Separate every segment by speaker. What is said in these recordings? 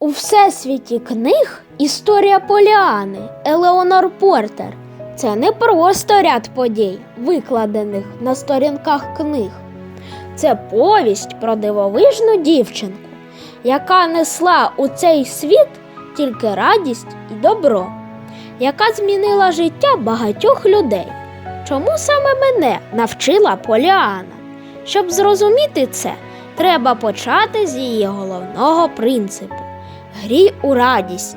Speaker 1: У всесвіті книг історія Поліани Елеонор Портер це не просто ряд подій, викладених на сторінках книг. Це повість про дивовижну дівчинку, яка несла у цей світ тільки радість і добро, яка змінила життя багатьох людей. Чому саме мене навчила Поліана? Щоб зрозуміти це, треба почати з її головного принципу грій у радість.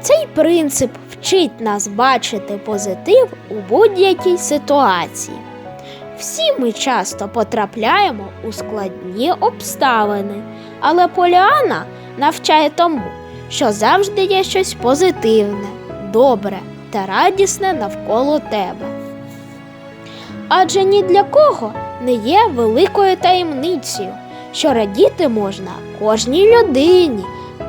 Speaker 1: Цей принцип вчить нас бачити позитив у будь-якій ситуації. Всі ми часто потрапляємо у складні обставини, але Поліана навчає тому, що завжди є щось позитивне, добре та радісне навколо тебе. Адже ні для кого не є великою таємницею, що радіти можна кожній людині,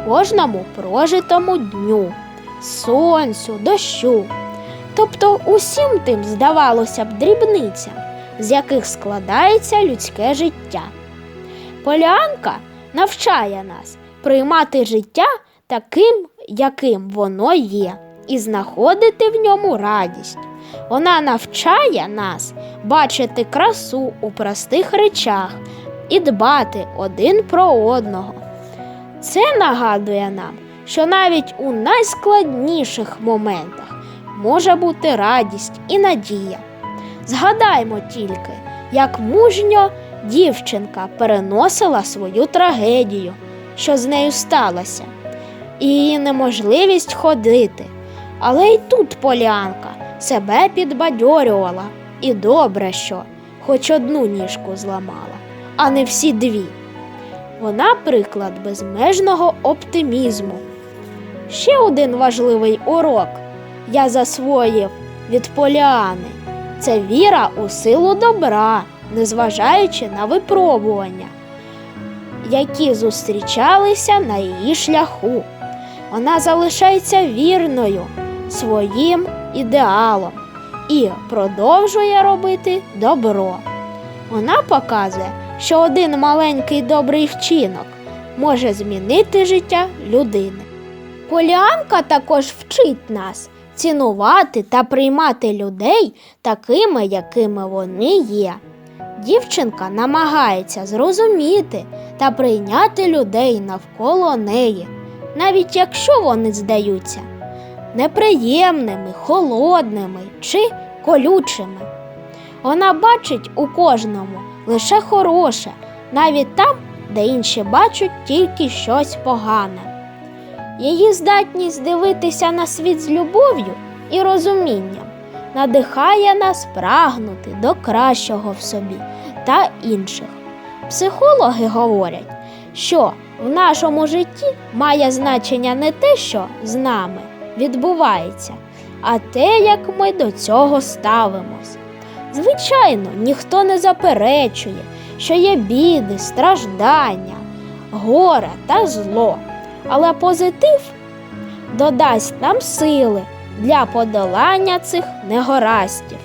Speaker 1: кожному прожитому дню, сонцю, дощу. Тобто усім тим, здавалося б, дрібницям, з яких складається людське життя. Полянка навчає нас приймати життя таким, яким воно є, і знаходити в ньому радість. Вона навчає нас бачити красу у простих речах і дбати один про одного. Це нагадує нам, що навіть у найскладніших моментах може бути радість і надія. Згадаймо тільки, як мужньо дівчинка переносила свою трагедію, що з нею сталося, і її неможливість ходити. Але й тут Поліанка себе підбадьорювала, і добре, що хоч одну ніжку зламала, а не всі дві. Вона приклад безмежного оптимізму. Ще один важливий урок я засвоїв від Поліани це віра у силу добра, незважаючи на випробування, які зустрічалися на її шляху. Вона залишається вірною своїм ідеалом і продовжує робити добро. Вона показує, що один маленький добрий вчинок може змінити життя людини. Поліанка також вчить нас цінувати та приймати людей такими, якими вони є. Дівчинка намагається зрозуміти та прийняти людей навколо неї, навіть якщо вони здаються неприємними, холодними чи колючими. Вона бачить у кожному лише хороше, навіть там, де інші бачать тільки щось погане. Її здатність дивитися на світ з любов'ю і розумінням надихає нас прагнути до кращого в собі та інших. Психологи говорять, що в нашому житті має значення не те, що з нами відбувається, а те, як ми до цього ставимось. Звичайно, ніхто не заперечує, що є біди, страждання, горе та зло, але позитив додасть нам сили для подолання цих негоразді.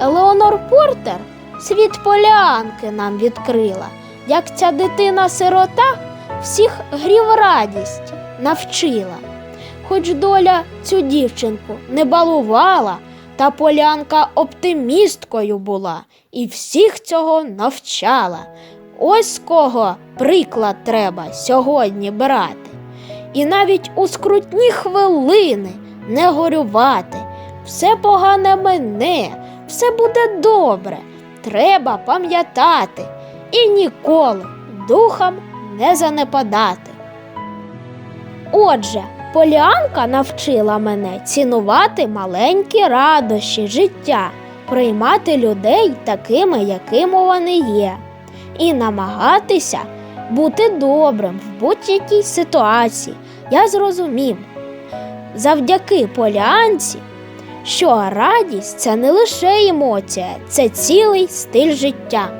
Speaker 1: Елеонор Портер світ полянки нам відкрила, як ця дитина-сирота всіх грів радість навчила. Хоч доля цю дівчинку не балувала, та полянка оптимісткою була і всіх цього навчала. Ось кого приклад треба сьогодні брати. І навіть у скрутні хвилини не горювати. Все погане мене, все буде добре. Треба пам'ятати і ніколи духом не занепадати. Отже, Поліанка навчила мене цінувати маленькі радощі життя, приймати людей такими, якими вони є, і намагатися бути добрим в будь-якій ситуації. Я зрозумів завдяки поліанці, що радість це не лише емоція, це цілий стиль життя.